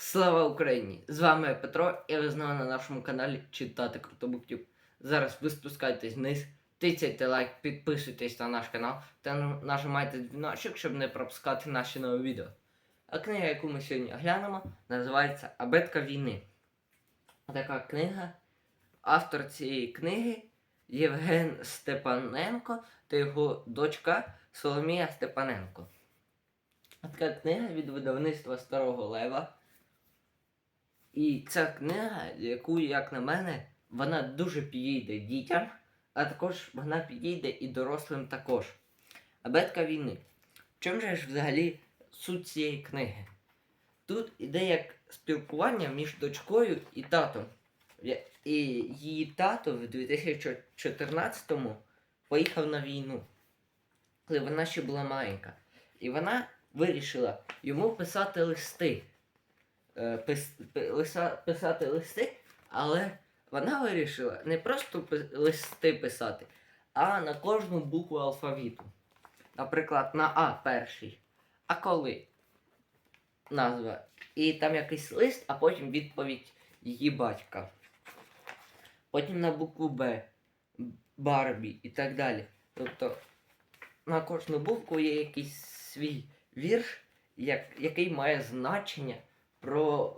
Слава Україні! З вами Петро, і ви знову на нашому каналі Читати Крутобуктюб. Зараз ви спускайтесь вниз, тицяйте лайк, підписуйтесь на наш канал та нажимайте дзвіночок, щоб не пропускати наші нові відео. А книга, яку ми сьогодні глянемо, називається Абетка війни. Така книга. Автор цієї книги Євген Степаненко та його дочка Соломія Степаненко. Така книга від видавництва Старого Лева. І ця книга, яку, як на мене, вона дуже підійде дітям, а також вона підійде і дорослим також. Абетка війни. Чому же ж взагалі суть цієї книги? Тут іде як спілкування між дочкою і татом. І її тато в 2014-му поїхав на війну, коли вона ще була маленька. І вона вирішила йому писати листи. Писати листи, але вона вирішила не просто листи писати, а на кожну букву алфавіту. Наприклад, на А перший. А коли? Назва. І там якийсь лист, а потім відповідь її батька. Потім на букву Б, Барбі і так далі. Тобто на кожну букву є якийсь свій вірш, як, який має значення про,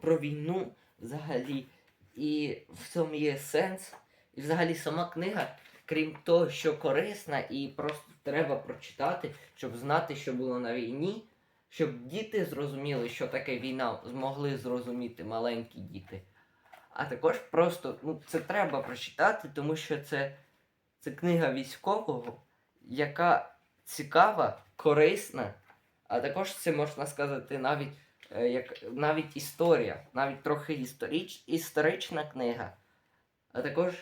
про війну взагалі. І в цьому є сенс. І взагалі сама книга, крім того, що корисна, і просто треба прочитати, щоб знати, що було на війні, щоб діти зрозуміли, що таке війна, змогли зрозуміти маленькі діти. А також просто ну, це треба прочитати, тому що це, це книга військового, яка цікава, корисна, а також це можна сказати навіть як навіть історія, навіть трохи історич, історична книга. А також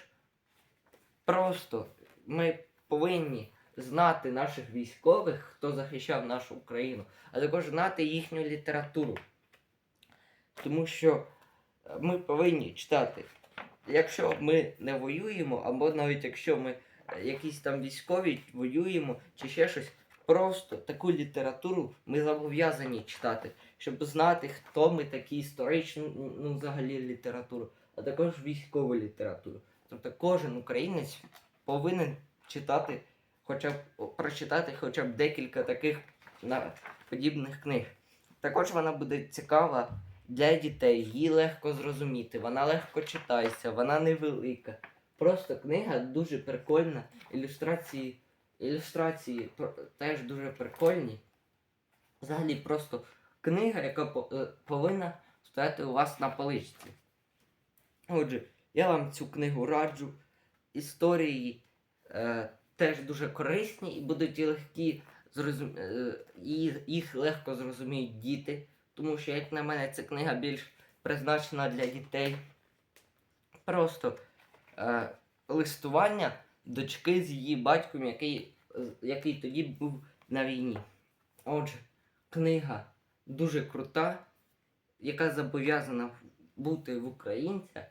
просто ми повинні знати наших військових, хто захищав нашу Україну, а також знати їхню літературу. Тому що е, ми повинні читати. Якщо ми не воюємо, або навіть якщо ми е, якісь там військові воюємо чи ще щось, просто таку літературу ми зобов'язані читати, щоб знати, хто ми такі історичну, ну взагалі літературу, а також військову літературу. Тобто кожен українець повинен читати, хоча б прочитати хоча б декілька таких на, подібних книг. Також вона буде цікава для дітей, її легко зрозуміти, вона легко читається, вона невелика. Просто книга дуже прикольна, ілюстрації, ілюстрації теж дуже прикольні. Взагалі просто книга, яка е, повинна стояти у вас на поличці. Отже, я вам цю книгу раджу. Історії е, теж дуже корисні і будуть легкі, зрозум... е, їх легко зрозуміють діти. Тому що, як на мене, ця книга більш призначена для дітей. Просто е, листування дочки з її батьком, який, який тоді був на війні. Отже, книга дуже крута, яка зобов'язана бути в українця,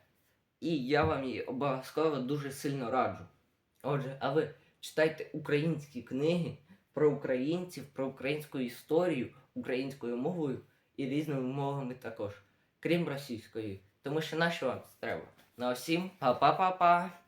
і я вам її обов'язково дуже сильно раджу. Отже, а ви читайте українські книги про українців, про українську історію українською мовою і різними мовами також, крім російської, тому що нащо вам це треба? Ну а всім па-па-па-па!